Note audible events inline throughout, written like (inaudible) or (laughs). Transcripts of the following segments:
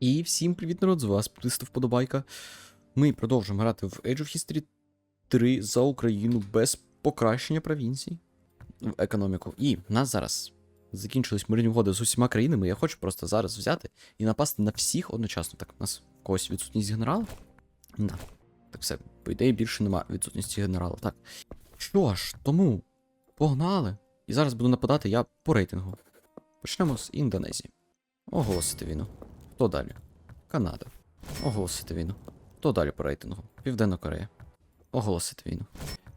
І всім привіт, народ, з вас Плистов Вподобайка. Ми продовжуємо грати в Age of History 3 за Україну без покращення провінцій в економіку. І в нас зараз закінчились мирні угоди з усіма країнами. Я хочу просто зараз взяти і напасти на всіх одночасно. Так, у нас когось відсутність генерала? Да. Так все, по ідеї більше нема відсутності генерала. Так. Що ж, тому погнали. І зараз буду нападати я по рейтингу. Почнемо з Індонезії. Оголосити війну. Хто далі? Канада. Оголосити війну. Хто далі по рейтингу? Південна Корея. Оголосити війну.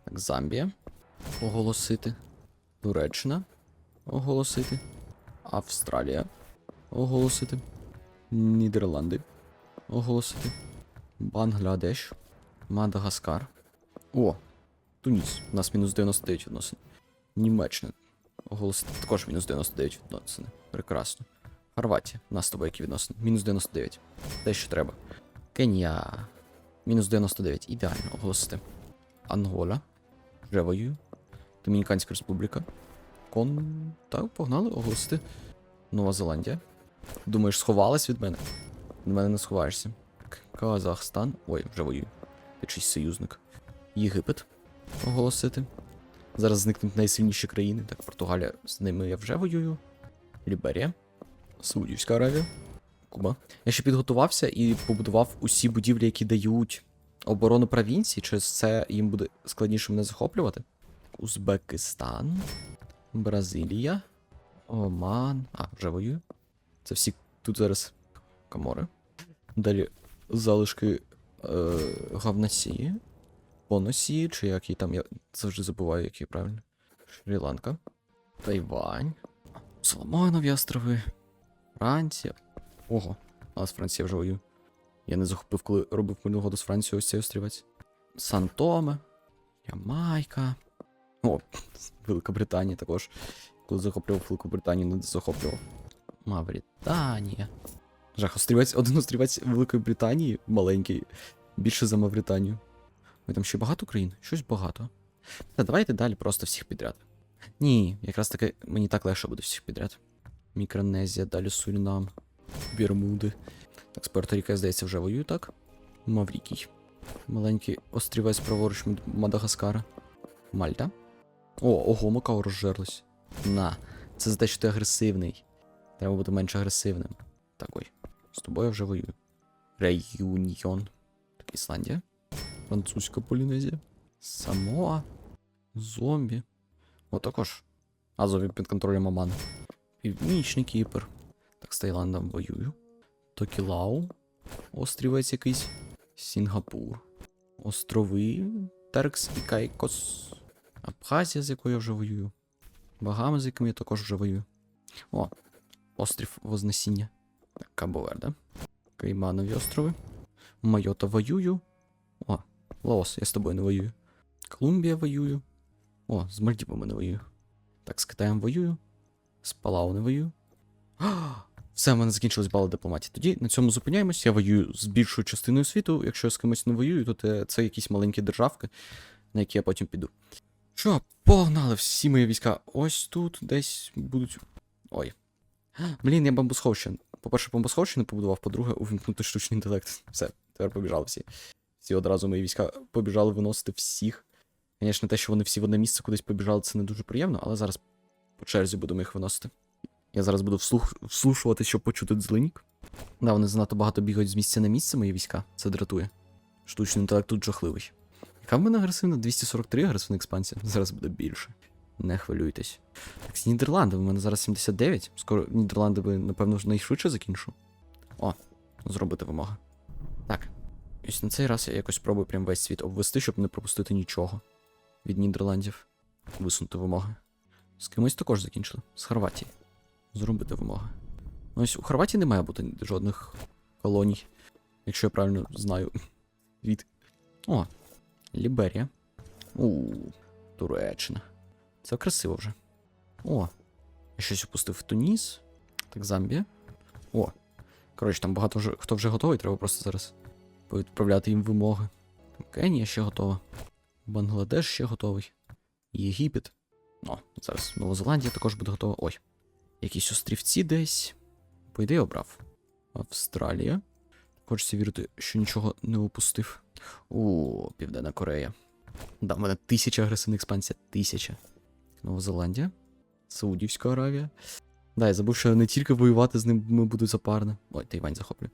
Так, Замбія. Оголосити. Туреччина. Оголосити. Австралія. Оголосити. Нідерланди. Оголосити. Бангладеш. Мадагаскар. О! Туніс. У нас мінус 99 відносин. Німеччина. Оголосити також мінус 99 відносини. Прекрасно. Хорватія. У нас з тобою які відносини. Мінус 99. Те, що треба. Кенія. Мінус 99. Ідеально оголосити. Ангола. Вже воюю. Домініканська республіка. Кон. Так, погнали оголосити. Нова Зеландія. Думаєш, сховалась від мене? Від мене не сховаєшся. Казахстан. Ой, вже воюю. Ти чийсь союзник. Єгипет. Оголосити. Зараз зникнуть найсильніші країни. Так, Португалія з ними я вже воюю. Ліберія. Саудівська Аравія. Куба. Я ще підготувався і побудував усі будівлі, які дають оборону провінції. Через це їм буде складніше мене захоплювати. Узбекистан. Бразилія. Оман. А, вже воюю. Це всі тут зараз камори. Далі залишки е, Гавнасії. Поносії, чи як її там, я завжди забуваю, які правильно. Шрі-Ланка. Тайвань. Соломонові острови. Франція. Ого, а з Франції вже воюю. Я не захопив, коли робив мирну угоду з Францією ось цей острівець. Сан-Томе. Ямайка. О, (laughs) Велика Британія також. Коли захоплював Велику Британію, не захоплював. Мавританія. Жах, острівець, один острівець Великої Британії, маленький, більше за Мавританію. Ой, там ще багато країн? Щось багато. Та давайте далі просто всіх підряд. Ні, якраз таки мені так легше буде всіх підряд. Мікронезія, далі Сурінам, Бермуди. Так, з Пуерто-Ріко, здається, вже воюю, так? Маврікій. Маленький острівець праворуч Мадагаскара. Мальта. О, ого, Макао розжерлась. На. Це за те, що ти агресивний. Треба бути менш агресивним. Так, ой. З тобою я вже воюю. Реюніон. Так, Ісландія. Французька Полінезія. Самоа. Зомбі. О, також. А зомбі під контролем Оману. Північний Кіпр. Так, з Таїландом воюю. Токілау. Острівець якийсь. Сінгапур. Острови. Теркс і Кайкос. Абхазія, з якою я вже воюю. Багами, з якими я також вже воюю. О, острів Вознесіння. Так, Кабо-Верде. Кайманові острови. Майота воюю. О, Лаос, я з тобою не воюю. Колумбія воюю. О, з Мальдівами не воюю. Так, з Китаєм воюю. З Палау не воюю. А, (gasps) Все, в мене закінчились бали дипломатії. Тоді на цьому зупиняємось. Я воюю з більшою частиною світу. Якщо я з кимось не воюю, то це якісь маленькі державки, на які я потім піду. Що, погнали всі мої війська. Ось тут десь будуть. Ой. Блін, я бомбосховище. По-перше, бомбосховище не побудував, по-друге, увімкнути штучний інтелект. Все, тепер побіжали всі. Всі одразу мої війська побіжали виносити всіх. Звісно, те, що вони всі в одне місце кудись побіжали, це не дуже приємно, але зараз по черзі будемо їх виносити. Я зараз буду вслух... вслушувати, щоб почути дзлинік. Да, вони занадто багато бігають з місця на місце, мої війська. Це дратує. Штучний інтелект тут жахливий. Яка в мене агресивна? 243 агресивна експансія. Зараз буде більше. Не хвилюйтесь. Так, з Нідерландами. У мене зараз 79. Скоро Нідерланди би, напевно, найшвидше закінчу. О, зробити вимоги. Так. Ось на цей раз я якось спробую прям весь світ обвести, щоб не пропустити нічого від Нідерландів. Висунути вимоги. З кимось також закінчили. З Хорватії. Зробити вимоги. Ну, Ось у Хорватії не має бути жодних колоній, якщо я правильно знаю. (laughs) Від. О, Ліберія. У, Туреччина. Це красиво вже. О, я щось опустив в Туніс. Так, Замбія. О. Коротше, там багато вже хто вже готовий, треба просто зараз повідправляти їм вимоги. Кенія ще готова. Бангладеш ще готовий. Єгипет. О, зараз Нова Зеландія також буде готова. Ой. Якісь острівці десь. По ідеї обрав. Австралія. Хочеться вірити, що нічого не упустив. О, Південна Корея. Да, в мене тисяча агресивних експансія. Тисяча. Нова Зеландія. Саудівська Аравія. Да, я забув, що не тільки воювати з ними буду запарно. Ой, Тайвань захоплю.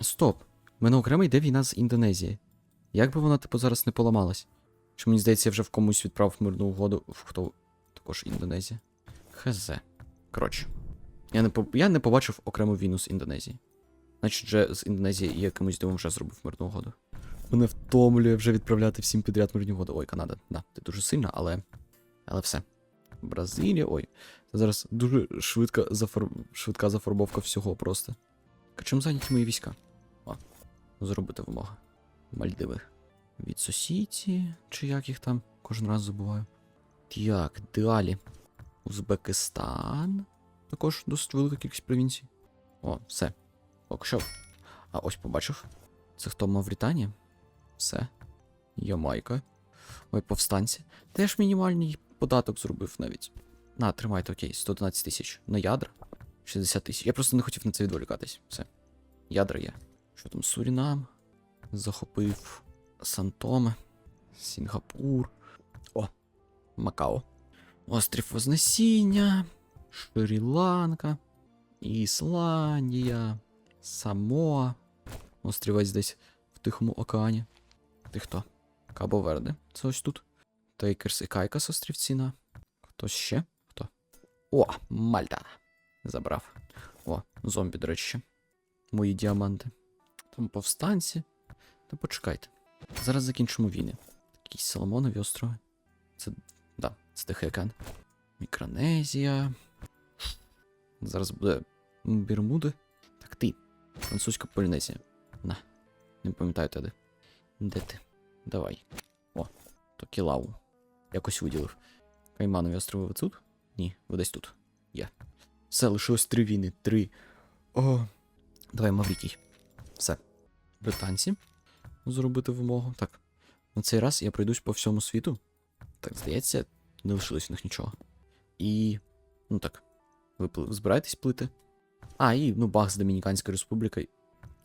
Стоп. У мене окремо йде війна з Індонезії. Як би вона, типу, зараз не поламалась? Чи мені здається, я вже в комусь відправив мирну угоду, хто також Індонезія. Хз. Коротше. Я не, по... я не побачив окрему війну з Індонезії. Значить, вже з Індонезії якимось дивом вже зробив мирну угоду. Мене втомлює вже відправляти всім підряд мирні угоди. Ой, Канада, да, ти дуже сильна, але. Але все. Бразилія, ой. Це зараз дуже швидка, зафар... швидка зафарбовка всього просто. Чим зайняті мої війська? О, зробити вимога. Мальдиви. Від сусідці, чи як їх там, кожен раз забуваю. Так, далі. Узбекистан. Також досить велика кількість провінцій. О, все. Що. А ось побачив. Це хто Мавританія? Все. Ямайка. Ой, повстанці. Теж мінімальний податок зробив навіть. На, тримайте, окей, 111 тисяч. На ядра. 60 тисяч. Я просто не хотів на це відволікатись. Все. Ядра є. Що там, Сурінам? Захопив Сантоме. Сінгапур. Макао. Острів Вознесіння. Шрі-Ланка. Ісландія. Самоа. Острівець десь в Тихому океані. Ти хто? Кабо Верде. Це ось тут. Тейкерс і Кайкас острівці на. Хтось ще? Хто? О, Мальта. Забрав. О, зомбі, до речі. Мої діаманти. Там повстанці. Та почекайте. Зараз закінчимо війни. Якісь Соломонові острови. Це. Да, це Тихий океан. Мікронезія. Зараз буде Бермуди. Так ти. Французька Полінезія. На. Не пам'ятаю тоді. Де ти? Давай. О, Токілау. Якось виділив. Кайманові острови ви тут? Ні, ви десь тут. Є. Все, лишилось три війни. Три. О. Давай, Маврикій. Все. Британці. Зробити вимогу. Так. На цей раз я пройдусь по всьому світу. Так, здається, не лишилось в них нічого. І. Ну так. Ви збираєтесь плити? А, і ну баг з Домініканською республікою.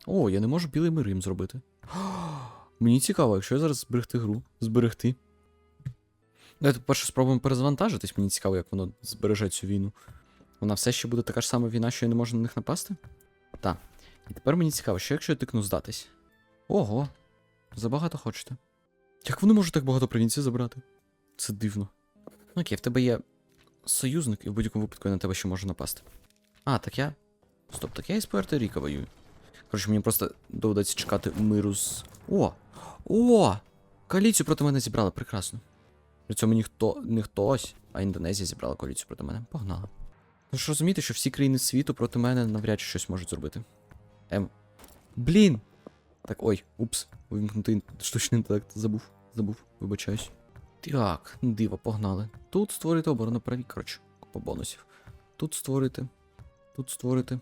О, я не можу білий мир їм зробити. (gasps) Мені цікаво, якщо я зараз зберегти гру, зберегти. Давайте перше спробуємо перезавантажитись, мені цікаво, як воно збереже цю війну. Вона все ще буде така ж сама війна, що я не можу на них напасти? Так. І тепер мені цікаво, що якщо я тикну здатись. Ого, забагато хочете. Як вони можуть так багато провінцій забрати? Це дивно. Окей, в тебе є союзник, і в будь-якому випадку я на тебе ще можу напасти. А, так я. Стоп, так я із Пуерто Ріка воюю. Коротше, мені просто доведеться чекати миру з. О! О! Коаліцію проти мене зібрали, прекрасно. При цьому ніхто, не хтось, а Індонезія зібрала коаліцію проти мене. Погнали. Ви ж розумієте, що всі країни світу проти мене навряд чи щось можуть зробити. Ем. Блін! Так, ой, упс, увімкнути ін- штучний інтелект. Забув, забув, вибачаюсь. Так, диво, погнали. Тут створити оборону праві, коротше, купа бонусів. Тут створити. Тут створити.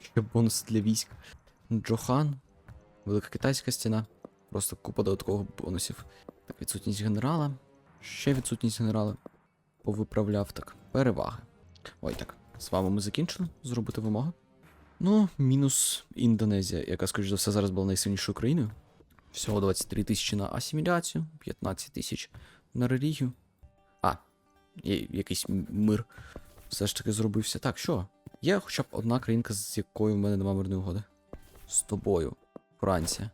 Ще бонус для військ. Джохан. Велика китайська стіна. Просто купа додаткових бонусів. Так, відсутність генерала. Ще відсутність генерала. Повиправляв так. Переваги. Ой, так. З вами ми закінчили зробити вимоги. Ну, мінус Індонезія, яка, скоріш за все, зараз була найсильнішою країною. Всього 23 тисячі на асиміляцію, 15 тисяч релігію. А, якийсь мир все ж таки зробився. Так, що? Є хоча б одна країнка, з якою в мене немає мирної угоди. З тобою, Франція.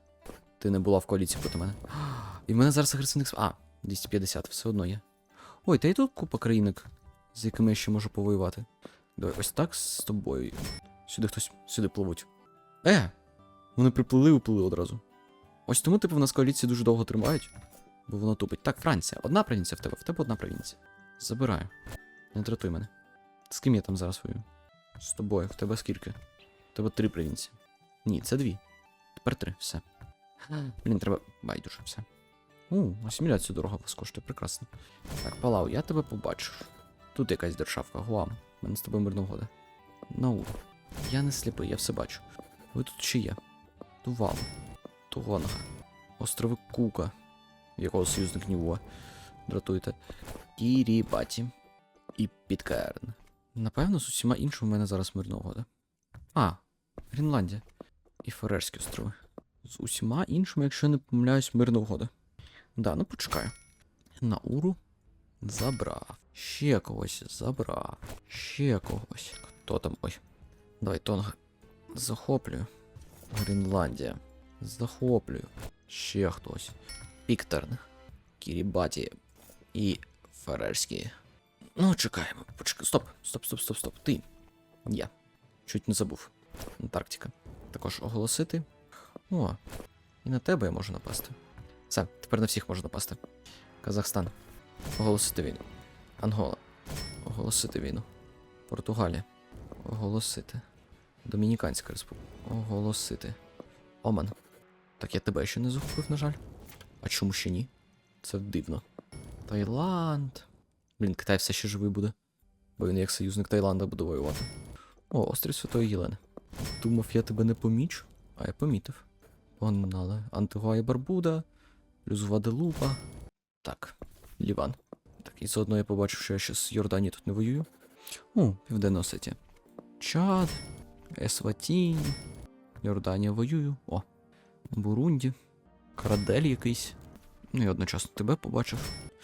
Ти не була в коаліції проти мене. І в мене зараз агресивних. А, 250, все одно є. Ой, та й тут купа країнок, з якими я ще можу повоювати. Давай, ось так з тобою. Сюди хтось сюди пливуть. Е! Вони приплили і уплили одразу. Ось тому, типу, в нас коаліції дуже довго тримають, бо воно тупить. Так, Франція, одна провінція в тебе, в тебе одна провінція. Забираю. Не дратуй мене. З ким я там зараз воюю? З тобою, в тебе скільки? В тебе три провінції. Ні, це дві. Тепер три, все. Блін, треба. Байдуже, все. У, асиміляцію дорога вас коштує, прекрасно. Так, Палау, я тебе побачив. Тут якась державка, Гуам. У мене з тобою мирна угода. Науру. Я не сліпий, я все бачу. Ви тут ще є. Тувалу. Тугонга. Острови Кука. Якого союзник Нівуа. Дратуйте. Кірібаті. І Підкерн. Напевно, з усіма іншими в мене зараз мирна угода. А, Гренландія і Фарерські острови. З усіма іншими, якщо я не помиляюсь, мирна угода. Да, ну почекаю. Науру забрав. Ще когось забрав. Ще когось. Хто там? Ой. Давай, Тонга. Захоплюю. Гренландія. Захоплюю. Ще хтось. Піктерн. Кірібаті. І Фарерські. Ну, чекаємо. Почекай. Стоп, стоп, стоп, стоп, стоп. Ти. Я. Чуть не забув. Антарктика. Також оголосити. О, і на тебе я можу напасти. Все, тепер на всіх можу напасти. Казахстан. Оголосити війну. Ангола. Оголосити війну. Португалія. Оголосити. Домініканська республіка. Оголосити. Оман. Так я тебе ще не захопив, на жаль. А чому ще ні? Це дивно. Таїланд. Блін, Китай все ще живий буде. Бо він як союзник Таїланда буде воювати. О, острів Святої Єлени. Думав, я тебе не помічу, а я помітив. Погнали. Антигуа і Барбуда, плюс Гваделупа. Так, Ліван. Так, і заодно я побачив, що я ще з Йорданії тут не воюю. О, Південна Осетія. Чад, Есватінь. Йорданія воюю. О. Бурунді. Карадель якийсь. Ну і одночасно тебе побачив.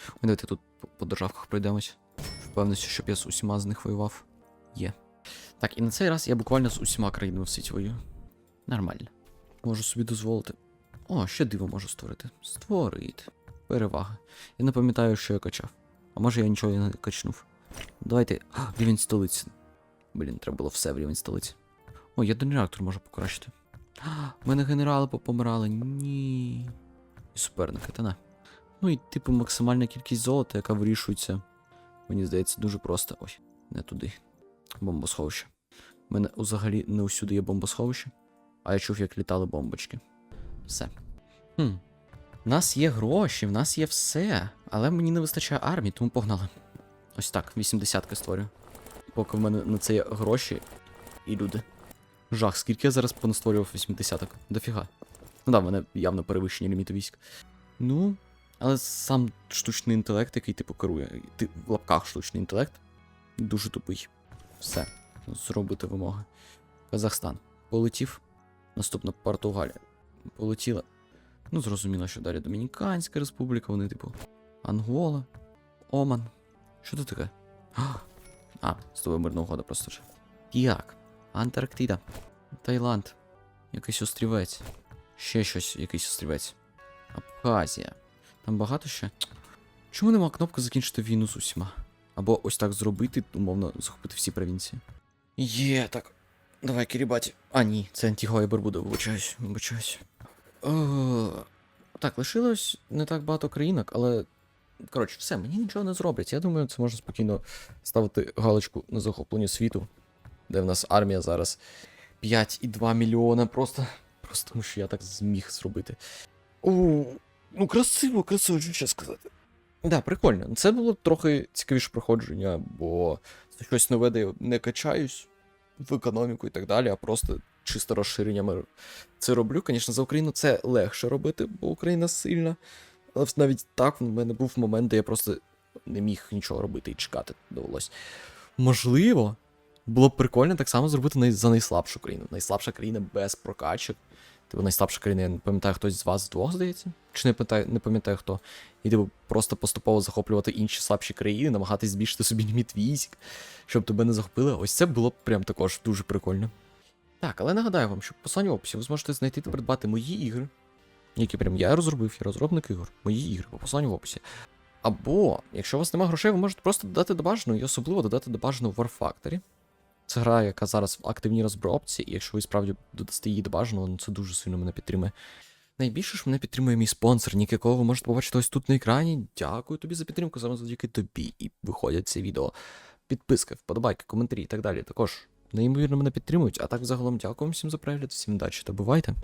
Ой, давайте тут по- державках пройдемось. Впевнений, щоб я з усіма з них воював. Є. Так, і на цей раз я буквально з усіма країнами в світі воюю. Нормально. Можу собі дозволити. О, ще диво можу створити. Створити. Перевага. Я не пам'ятаю, що я качав. А може я нічого не качнув. Давайте. А, рівень столиці. Блін, треба було все в рівень столиці. О, ядерний реактор можу покращити. В (gasps) мене генерали попомирали. Ні. І суперники, та на. Ну і типу максимальна кількість золота, яка вирішується. Мені здається, дуже просто. Ой, не туди. Бомбосховище. У мене взагалі не усюди є бомбосховище. А я чув, як літали бомбочки. Все. Хм. У нас є гроші, в нас є все. Але мені не вистачає армії, тому погнали. Ось так, 80-ки створю. Поки в мене на це є гроші і люди. Жах, скільки я зараз понастворював 80-ок? Дофіга. Ну да, в мене явно перевищення ліміту військ. Ну, але сам штучний інтелект, який типу керує. Ти в лапках штучний інтелект. Дуже тупий. Все. Зробити вимоги. Казахстан. Полетів. Наступна Португалія. Полетіла. Ну, зрозуміло, що далі Домініканська республіка, вони, типу. Ангола. Оман. Що тут таке? А, з тобою мирна угода просто вже. Як? Антарктида. Таїланд. Якийсь острівець. Ще щось, якийсь острівець. Абхазія. Там багато ще. Чому нема кнопки закінчити війну з усіма? Або ось так зробити, умовно, захопити всі провінції. Є, так. Давай, Кірібаті. А, ні, це Антігуа і Барбуда, вибачаюсь, вибачаюсь. О, так, лишилось не так багато країнок, але. Коротше, все, мені нічого не зроблять. Я думаю, це можна спокійно ставити галочку на захоплення світу, де в нас армія зараз 5,2 мільйона просто. Просто тому що я так зміг зробити. О, ну красиво, красиво, що ще сказати. Да, прикольно. Це було трохи цікавіше проходження, бо це щось нове, де я не качаюсь в економіку і так далі, а просто чисто розширеннями це роблю. Звісно, за Україну це легше робити, бо Україна сильна. Але навіть так в мене був момент, де я просто не міг нічого робити і чекати довелось. Можливо, було б прикольно так само зробити за найслабшу країну. Найслабша країна без прокачок. Типу, найслабша країна, я не пам'ятаю, хтось з вас двох, здається. Чи не пам'ятаю, не пам'ятаю хто. І типу, просто поступово захоплювати інші слабші країни, намагатись збільшити собі ліміт військ, щоб тебе не захопили. Ось це було б прям також дуже прикольно. Так, але нагадаю вам, що в посланні описі ви зможете знайти та придбати мої ігри, які прям я розробив, я розробник ігор, мої ігри по посланню в описі. Або, якщо у вас немає грошей, ви можете просто додати до бажаного і особливо додати до бажаного War Factory. Це гра, яка зараз в активній розробці, і якщо ви справді додасте її до бажаного, ну це дуже сильно мене підтримує. Найбільше ж мене підтримує мій спонсор, нік якого ви можете побачити ось тут на екрані. Дякую тобі за підтримку, саме завдяки тобі. І виходять ці відео. Підписки, вподобайки, коментарі і так далі. Також неймовірно мене підтримують. А так загалом дякую всім за перегляд, всім удачі та бувайте.